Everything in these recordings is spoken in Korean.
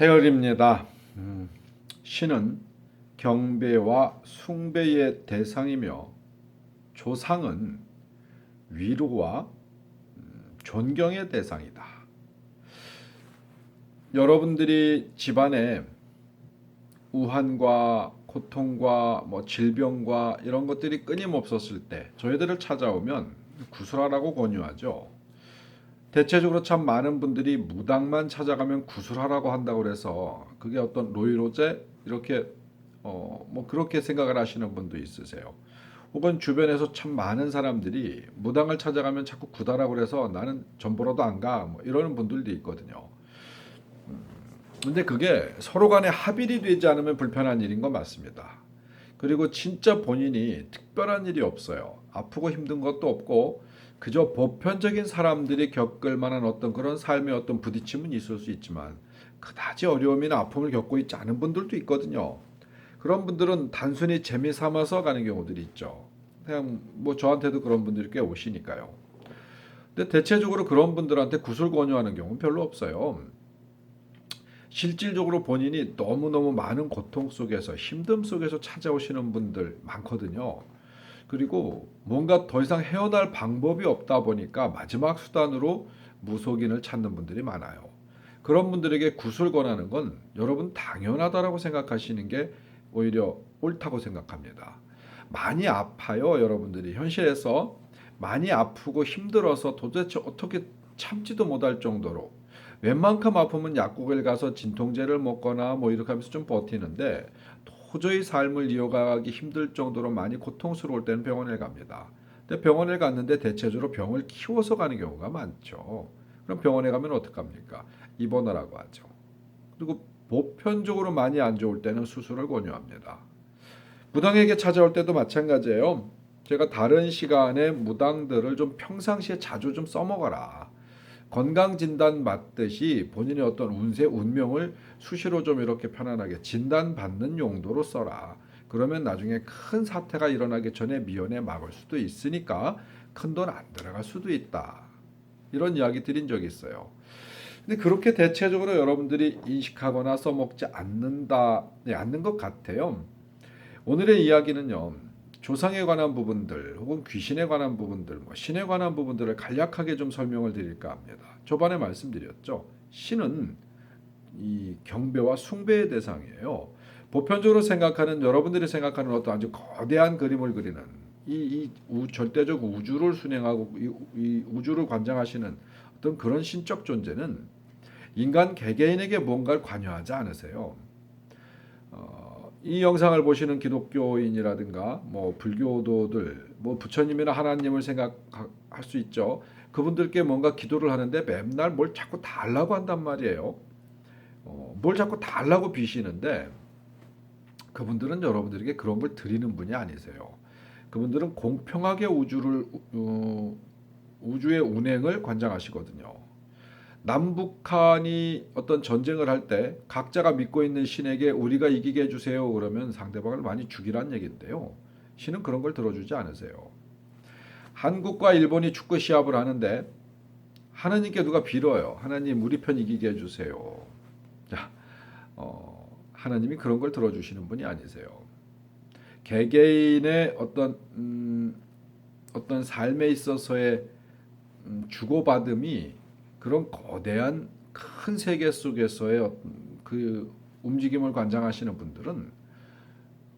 태열입니다. 음, 신은 경배와 숭배의 대상이며 조상은 위로와 음, 존경의 대상이다. 여러분들이 집안에 우환과 고통과 뭐 질병과 이런 것들이 끊임없었을 때 저희들을 찾아오면 구술하라고 권유하죠. 대체적으로 참 많은 분들이 무당만 찾아가면 구술하라고 한다고 그래서 그게 어떤 로이로제 이렇게 어 뭐 그렇게 생각을 하시는 분도 있으세요. 혹은 주변에서 참 많은 사람들이 무당을 찾아가면 자꾸 구다라고 그래서 나는 전보러도 안 가. 뭐 이러는 분들도 있거든요. 음, 근데 그게 서로 간에 합일이 되지 않으면 불편한 일인 건 맞습니다. 그리고 진짜 본인이 특별한 일이 없어요. 아프고 힘든 것도 없고 그저 보편적인 사람들이 겪을 만한 어떤 그런 삶의 어떤 부딪힘은 있을 수 있지만 그다지 어려움이나 아픔을 겪고 있지 않은 분들도 있거든요. 그런 분들은 단순히 재미 삼아서 가는 경우들이 있죠. 그냥 뭐 저한테도 그런 분들이 꽤 오시니까요. 근데 대체적으로 그런 분들한테 구술 권유하는 경우는 별로 없어요. 실질적으로 본인이 너무너무 많은 고통 속에서 힘듦 속에서 찾아오시는 분들 많거든요. 그리고 뭔가 더 이상 헤어날 방법이 없다 보니까 마지막 수단으로 무속인을 찾는 분들이 많아요. 그런 분들에게 구슬 권하는 건 여러분 당연하다라고 생각하시는 게 오히려 옳다고 생각합니다. 많이 아파요, 여러분들이 현실에서 많이 아프고 힘들어서 도대체 어떻게 참지도 못할 정도로 웬만큼 아프면 약국을 가서 진통제를 먹거나 뭐 이렇게 하면서 좀 버티는데 도저히 삶을 이어가기 힘들 정도로 많이 고통스러울 때는 병원에 갑니다. 근데 병원에 갔는데 대체적으로 병을 키워서 가는 경우가 많죠. 그럼 병원에 가면 어떡합니까? 입원하라고 하죠. 그리고 보편적으로 많이 안 좋을 때는 수술을 권유합니다. 무당에게 찾아올 때도 마찬가지예요. 제가 다른 시간에 무당들을 좀 평상시에 자주 좀 써먹어라. 건강 진단 맞듯이 본인의 어떤 운세 운명을 수시로 좀 이렇게 편안하게 진단 받는 용도로 써라. 그러면 나중에 큰 사태가 일어나기 전에 미연에 막을 수도 있으니까 큰 돈 안 들어갈 수도 있다. 이런 이야기 드린 적이 있어요. 근데 그렇게 대체적으로 여러분들이 인식하거나 써먹지 않는다, 네, 않는 것 같아요. 오늘의 이야기는요. 조상에 관한 부분들 혹은 귀신에 관한 부분들, 뭐 신에 관한 부분들을 간략하게 좀 설명을 드릴까 합니다. 초반에 말씀드렸죠. 신은 이 경배와 숭배의 대상이에요. 보편적으로 생각하는 여러분들이 생각하는 어떤 아주 거대한 그림을 그리는 이, 이 우, 절대적 우주를 순행하고 이, 이 우주를 관장하시는 어떤 그런 신적 존재는 인간 개개인에게 뭔가를 관여하지 않으세요. 어, 이 영상을 보시는 기독교인이라든가 뭐 불교도들 뭐 부처님이나 하나님을 생각할 수 있죠. 그분들께 뭔가 기도를 하는데 맨날 뭘 자꾸 달라고 한단 말이에요. 어, 뭘 자꾸 달라고 비시는데 그분들은 여러분들에게 그런 걸 드리는 분이 아니세요. 그분들은 공평하게 우주를 어, 우주의 운행을 관장하시거든요. 남북한이 어떤 전쟁을 할 때 각자가 믿고 있는 신에게 우리가 이기게 해주세요 그러면 상대방을 많이 죽이란 얘기인데요. 신은 그런 걸 들어주지 않으세요. 한국과 일본이 축구 시합을 하는데 하나님께 누가 빌어요. 하나님 우리 편 이기게 해주세요. 자, 어, 하나님이 그런 걸 들어주시는 분이 아니세요. 개개인의 어떤 음, 어떤 삶에 있어서의 음, 주고받음이 그런 거대한 큰 세계 속에서의 그 움직임을 관장하시는 분들은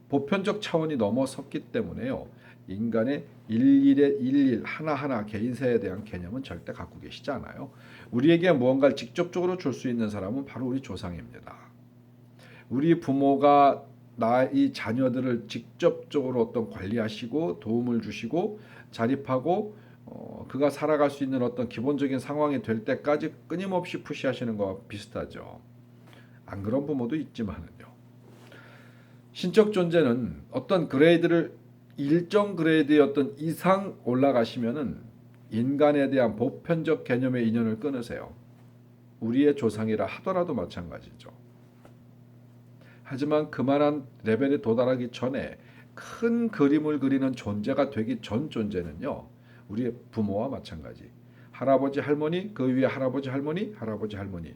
보편적 차원이 넘어섰기 때문에요. 인간의 일일의 일일 하나하나 개인세에 대한 개념은 절대 갖고 계시지 않아요. 우리에게 무언가를 직접적으로 줄 수 있는 사람은 바로 우리 조상입니다. 우리 부모가 나의 자녀들을 직접적으로 어떤 관리하시고 도움을 주시고 자립하고 어, 그가 살아갈 수 있는 어떤 기본적인 상황이 될 때까지 끊임없이 푸시하시는 것과 비슷하죠. 안 그런 부모도 있지만은요. 신적 존재는 어떤 그레이드를 일정 그레이드의 어떤 이상 올라가시면은 인간에 대한 보편적 개념의 인연을 끊으세요. 우리의 조상이라 하더라도 마찬가지죠. 하지만 그만한 레벨에 도달하기 전에 큰 그림을 그리는 존재가 되기 전 존재는요. 우리의 부모와 마찬가지. 할아버지 할머니 그 위에 할아버지 할머니 할아버지 할머니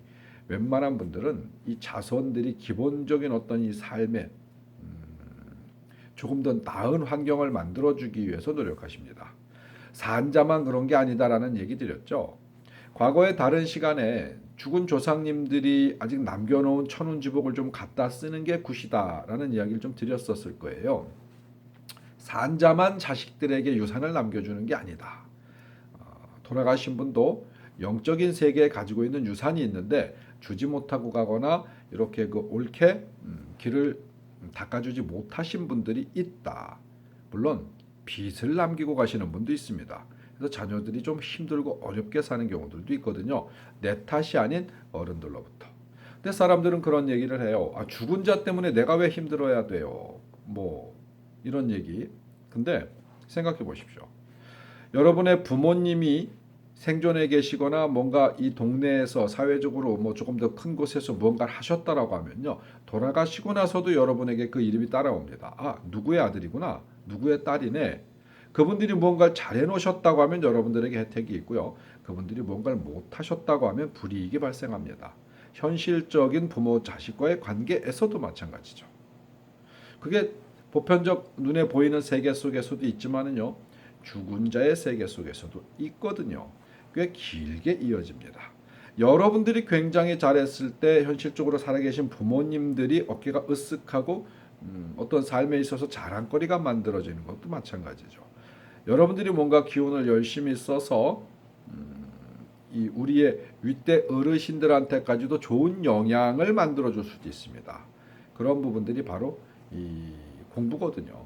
웬만한 분들은 이 자손들이 기본적인 어떤 이 삶에 음, 조금 더 나은 환경을 만들어주기 위해서 노력하십니다. 산자만 그런 게 아니다라는 얘기 드렸죠. 과거의 다른 시간에 죽은 조상님들이 아직 남겨놓은 천운지복을 좀 갖다 쓰는 게 굿이다라는 이야기를 좀 드렸었을 거예요. 산자만 자식들에게 유산을 남겨주는 게 아니다. 어, 돌아가신 분도 영적인 세계에 가지고 있는 유산이 있는데 주지 못하고 가거나 이렇게 그 옳게 음, 길을 닦아주지 못하신 분들이 있다. 물론 빚을 남기고 가시는 분도 있습니다. 그래서 자녀들이 좀 힘들고 어렵게 사는 경우들도 있거든요. 내 탓이 아닌 어른들로부터. 근데 사람들은 그런 얘기를 해요. 아, 죽은 자 때문에 내가 왜 힘들어야 돼요? 뭐 이런 얘기. 근데 생각해 보십시오. 여러분의 부모님이 생존해 계시거나 뭔가 이 동네에서 사회적으로 뭐 조금 더 큰 곳에서 무언가를 하셨다라고 하면요. 돌아가시고 나서도 여러분에게 그 이름이 따라옵니다. 아, 누구의 아들이구나. 누구의 딸이네. 그분들이 무언가를 잘해 놓으셨다고 하면 여러분들에게 혜택이 있고요. 그분들이 무언가를 못 하셨다고 하면 불이익이 발생합니다. 현실적인 부모 자식과의 관계에서도 마찬가지죠. 그게 보편적 눈에 보이는 세계 속에서도 있지만은요. 죽은 자의 세계 속에서도 있거든요. 꽤 길게 이어집니다. 여러분들이 굉장히 잘했을 때 현실적으로 살아계신 부모님들이 어깨가 으쓱하고 음, 어떤 삶에 있어서 자랑거리가 만들어지는 것도 마찬가지죠. 여러분들이 뭔가 기운을 열심히 써서 음, 이 우리의 윗대 어르신들한테까지도 좋은 영향을 만들어 줄 수도 있습니다. 그런 부분들이 바로 이 공부거든요.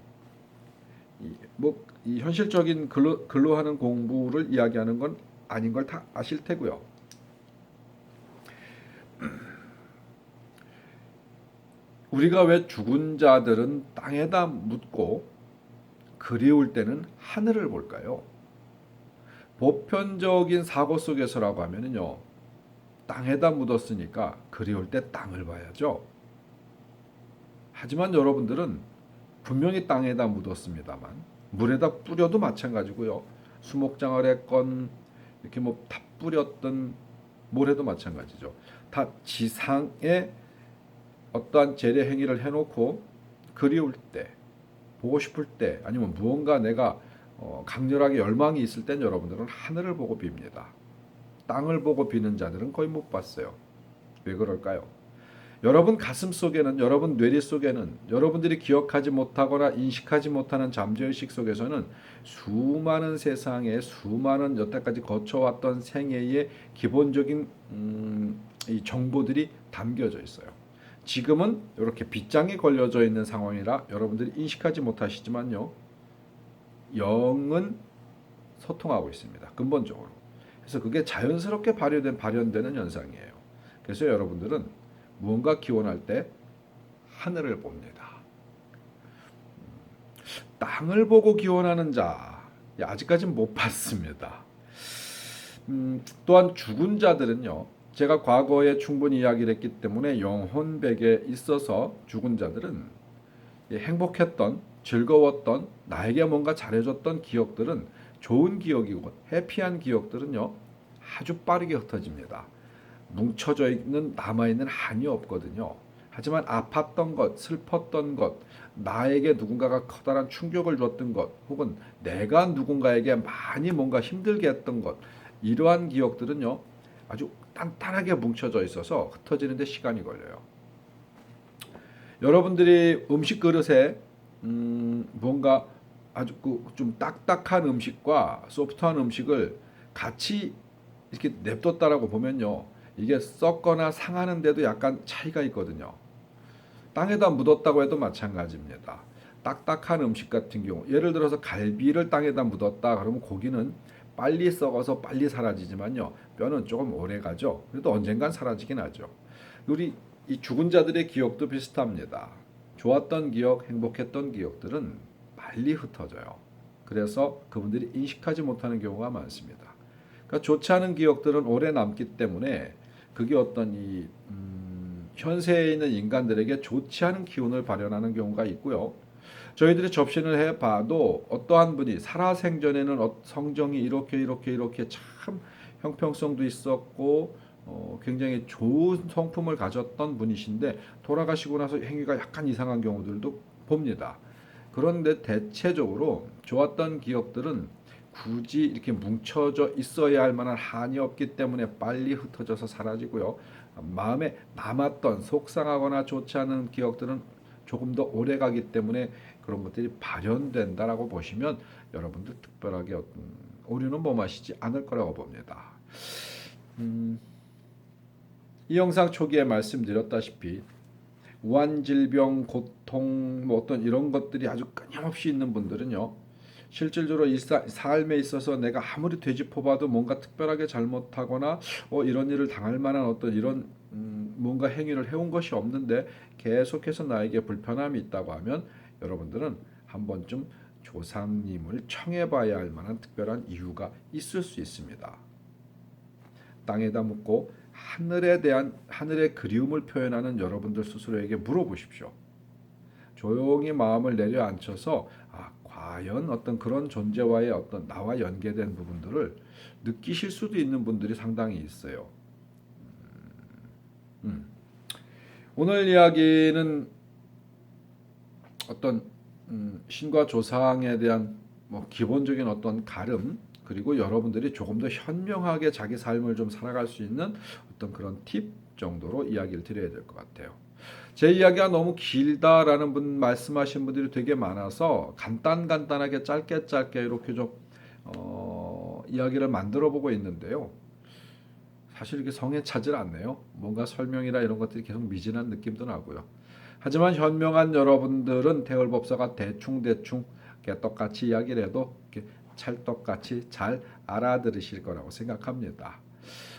이, 뭐, 이 현실적인 근로, 근로하는 공부를 이야기하는 건 아닌 걸 다 아실 테고요. 우리가 왜 죽은 자들은 땅에다 묻고 그리울 때는 하늘을 볼까요? 보편적인 사고 속에서라고 하면요. 땅에다 묻었으니까 그리울 때 땅을 봐야죠. 하지만 여러분들은 분명히 땅에다 묻었습니다만 물에다 뿌려도 마찬가지고요. 수목장을 했건 이렇게 뭐 다 뿌렸던 모래도 마찬가지죠. 다 지상에 어떠한 재래 행위를 해놓고 그리울 때 보고 싶을 때 아니면 무언가 내가 어, 강렬하게 열망이 있을 땐 여러분들은 하늘을 보고 빕니다. 땅을 보고 비는 자들은 거의 못 봤어요. 왜 그럴까요? 여러분 가슴 속에는 여러분 뇌리 속에는 여러분들이 기억하지 못하거나 인식하지 못하는 잠재의식 속에서는 수많은 세상에 수많은 여태까지 거쳐왔던 생애의 기본적인 음, 이 정보들이 담겨져 있어요. 지금은 이렇게 빗장이 걸려져 있는 상황이라 여러분들이 인식하지 못하시지만요. 영은 소통하고 있습니다. 근본적으로. 그래서 그게 자연스럽게 발효된 발현되는 현상이에요. 그래서 여러분들은 무언가 기원할 때 하늘을 봅니다. 땅을 보고 기원하는 자 아직까지는 못 봤습니다. 음, 또한 죽은 자들은요. 제가 과거에 충분히 이야기를 했기 때문에 영혼백에 있어서 죽은 자들은 행복했던 즐거웠던 나에게 뭔가 잘해줬던 기억들은 좋은 기억이고 해피한 기억들은요 아주 빠르게 흩어집니다. 뭉쳐져 있는 남아 있는 한이 없거든요. 하지만 아팠던 것, 슬펐던 것, 나에게 누군가가 커다란 충격을 줬던 것, 혹은 내가 누군가에게 많이 뭔가 힘들게 했던 것, 이러한 기억들은요 아주 단단하게 뭉쳐져 있어서 흩어지는데 시간이 걸려요. 여러분들이 음식 그릇에 음, 뭔가 아주 그 좀 딱딱한 음식과 소프트한 음식을 같이 이렇게 냅뒀다라고 보면요. 이게 썩거나 상하는데도 약간 차이가 있거든요. 땅에다 묻었다고 해도 마찬가지입니다. 딱딱한 음식 같은 경우, 예를 들어서 갈비를 땅에다 묻었다 그러면 고기는 빨리 썩어서 빨리 사라지지만요. 뼈는 조금 오래 가죠. 그래도 언젠간 사라지긴 하죠. 우리 이 죽은 자들의 기억도 비슷합니다. 좋았던 기억, 행복했던 기억들은 빨리 흩어져요. 그래서 그분들이 인식하지 못하는 경우가 많습니다. 그러니까 좋지 않은 기억들은 오래 남기 때문에 그게 어떤 이 음, 현세에 있는 인간들에게 좋지 않은 기운을 발현하는 경우가 있고요. 저희들이 접신을 해봐도 어떠한 분이 살아생전에는 어- 성정이 이렇게 이렇게 이렇게 참 형평성도 있었고 어, 굉장히 좋은 성품을 가졌던 분이신데 돌아가시고 나서 행위가 약간 이상한 경우들도 봅니다. 그런데 대체적으로 좋았던 기억들은 굳이 이렇게 뭉쳐져 있어야 할 만한 한이 없기 때문에 빨리 흩어져서 사라지고요. 마음에 남았던 속상하거나 좋지 않은 기억들은 조금 더 오래 가기 때문에 그런 것들이 발현된다라고 보시면 여러분들 특별하게 어떤 오류는 범하시지 않을 거라고 봅니다. 음, 이 영상 초기에 말씀드렸다시피 우한 질병, 고통, 뭐 어떤 이런 것들이 아주 끊임없이 있는 분들은요. 실질적으로 이 사- 삶에 있어서 내가 아무리 되짚어봐도 뭔가 특별하게 잘못하거나 어, 이런 일을 당할 만한 어떤 이런 음, 뭔가 행위를 해온 것이 없는데 계속해서 나에게 불편함이 있다고 하면 여러분들은 한 번쯤 조상님을 청해봐야 할 만한 특별한 이유가 있을 수 있습니다. 땅에다 묻고 하늘에 대한 하늘의 그리움을 표현하는 여러분들 스스로에게 물어보십시오. 조용히 마음을 내려앉혀서 아, 과연 어떤 그런 존재와의 어떤 나와 연계된 부분들을 느끼실 수도 있는 분들이 상당히 있어요. 음. 오늘 이야기는 어떤 음, 신과 조상에 대한 뭐 기본적인 어떤 가름 그리고 여러분들이 조금 더 현명하게 자기 삶을 좀 살아갈 수 있는 어떤 그런 팁 정도로 이야기를 드려야 될 것 같아요. 제 이야기가 너무 길다라는 분 말씀하신 분들이 되게 많아서 간단 간단하게 짧게 짧게 이렇게 좀 어, 이야기를 만들어 보고 있는데요. 사실 이렇게 성에 차질 않네요. 뭔가 설명이나 이런 것들이 계속 미진한 느낌도 나고요. 하지만 현명한 여러분들은 태월법사가 대충 대충 똑같이 이야기를 해도 찰떡같이 잘 알아들으실 거라고 생각합니다.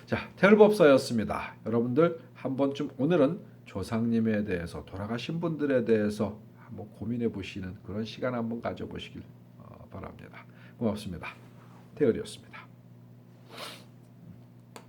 자, 태월법사였습니다. 여러분들 한 번쯤 오늘은 조상님에 대해서 돌아가신 분들에 대해서 한번 고민해 보시는 그런 시간 한번 가져보시길 어, 바랍니다. 고맙습니다. 태월이었습니다.